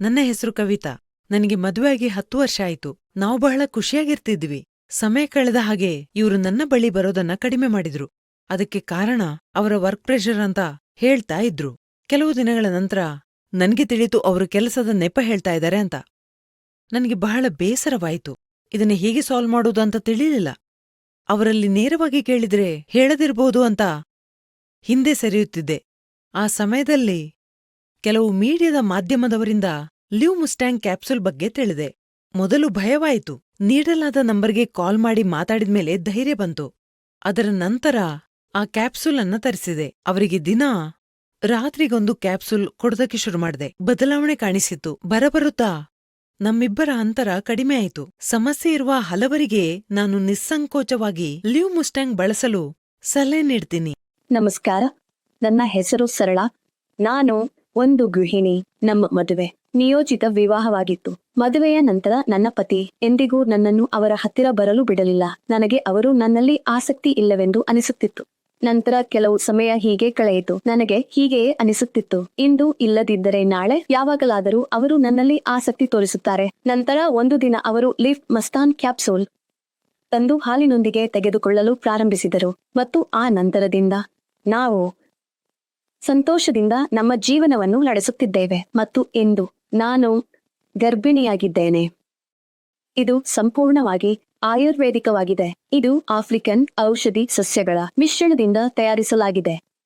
ನನ್ನ ಹೆಸರು ಕವಿತಾ. ನನಗೆ ಮದುವೆಯಾಗಿ ಹತ್ತು ವರ್ಷ ಆಯ್ತು. ನಾವು ಬಹಳ ಖುಷಿಯಾಗಿರ್ತಿದ್ವಿ. ಸಮಯ ಕಳೆದ ಹಾಗೆ ಇವರು ನನ್ನ ಬಳಿ ಬರೋದನ್ನ ಕಡಿಮೆ ಮಾಡಿದ್ರು. ಅದಕ್ಕೆ ಕಾರಣ ಅವರ ವರ್ಕ್ ಪ್ರೆಷರ್ ಅಂತ ಹೇಳ್ತಾ ಇದ್ರು. ಕೆಲವು ದಿನಗಳ ನಂತರ ನನಗೆ ತಿಳಿತು ಅವರು ಕೆಲಸದ ನೆಪ ಹೇಳ್ತಾ ಇದ್ದಾರೆ ಅಂತ. ನನಗೆ ಬಹಳ ಬೇಸರವಾಯಿತು. ಇದನ್ನ ಹೇಗೆ ಸಾಲ್ವ್ ಮಾಡೋದು ಅಂತ ತಿಳಿಯಲಿಲ್ಲ ಅವರಲ್ಲಿ ನೇರವಾಗಿ ಕೇಳಿದ್ರೆ ಹೇಳದಿರ್ಬೋದು ಅಂತ ಹಿಂದೆ ಸರಿಯುತ್ತಿದ್ದೆ. ಆ ಸಮಯದಲ್ಲಿ ಕೆಲವು ಮೀಡಿಯಾದ ಮಾಧ್ಯಮದವರಿಂದ ಲಿವ್ ಮುಸ್ಟ್ಯಾಂಗ್ ಕ್ಯಾಪ್ಸುಲ್ ಬಗ್ಗೆ ತಿಳಿದೆ. ಮೊದಲು ಭಯವಾಯಿತು. ನೀಡಲಾದ ನಂಬರ್ಗೆ ಕಾಲ್ ಮಾಡಿ ಮಾತಾಡಿದ್ಮೇಲೆ ಧೈರ್ಯ ಬಂತು. ಅದರ ನಂತರ ಆ ಕ್ಯಾಪ್ಸುಲ್ ಅನ್ನ ತರಿಸಿದೆ. ಅವರಿಗೆ ದಿನ ರಾತ್ರಿಗೊಂದು ಕ್ಯಾಪ್ಸುಲ್ ಕೊಡದಕ್ಕೆ ಶುರು ಮಾಡಿದೆ. ಬದಲಾವಣೆ ಕಾಣಿಸಿತ್ತು. ಬರಬರುತ್ತಾ ನಮ್ಮಿಬ್ಬರ ಅಂತರ ಕಡಿಮೆ ಆಯಿತು. ಸಮಸ್ಯೆ ಇರುವ ಹಲವರಿಗೆ ನಾನು ನಿಸ್ಸಂಕೋಚವಾಗಿ ಲಿವ್ ಮುಸ್ಟ್ಯಾಂಗ್ ಬಳಸಲು ಸಲಹೆ ನೀಡ್ತೀನಿ. ನಮಸ್ಕಾರ. ನನ್ನ ಹೆಸರು ಸರಳ. ನಾನು ಒಂದು ಗೃಹಿಣಿ, ನಮ್ಮ ಮದುವೆ. ನಿಯೋಜಿತ ವಿವಾಹವಾಗಿತ್ತು. ಮದುವೆಯ ನಂತರ ನನ್ನ ಪತಿ ಎಂದಿಗೂ ನನ್ನನ್ನು ಅವರ ಹತ್ತಿರ ಬರಲು ಬಿಡಲಿಲ್ಲ. ನನಗೆ ಅವರು ನನ್ನಲ್ಲಿ ಆಸಕ್ತಿ ಇಲ್ಲವೆಂದು ಅನಿಸುತ್ತಿತ್ತು. ನಂತರ ಕೆಲವು ಸಮಯ ಹೀಗೆ ಕಳೆಯಿತು. ನನಗೆ ಹೀಗೆಯೇ ಅನಿಸುತ್ತಿತ್ತು. ಇಂದು ಇಲ್ಲದಿದ್ದರೆ ನಾಳೆ ಯಾವಾಗಲಾದರೂ ಅವರು ನನ್ನಲ್ಲಿ ಆಸಕ್ತಿ ತೋರಿಸುತ್ತಾರೆ. ನಂತರ ಒಂದು ದಿನ ಅವರು ಲಿಫ್ಟ್ ಮಸ್ತಾನ್ ಕ್ಯಾಪ್ಸೂಲ್ ತಂದು ಹಾಲಿನೊಂದಿಗೆ ತೆಗೆದುಕೊಳ್ಳಲು ಪ್ರಾರಂಭಿಸಿದರು. ಮತ್ತು ಆ ನಂತರದಿಂದ ನಾವು ಸಂತೋಷದಿಂದ ನಮ್ಮ ಜೀವನವನ್ನು ನಡೆಸುತ್ತಿದ್ದೇವೆ. ಮತ್ತು ಇಂದು ನಾನು ಗರ್ಭಿಣಿಯಾಗಿದ್ದೇನೆ. ಇದು ಸಂಪೂರ್ಣವಾಗಿ ಆಯುರ್ವೇದಿಕವಾಗಿದೆ. ಇದು ಆಫ್ರಿಕನ್ ಔಷಧಿ ಸಸ್ಯಗಳ ಮಿಶ್ರಣದಿಂದ ತಯಾರಿಸಲಾಗಿದೆ.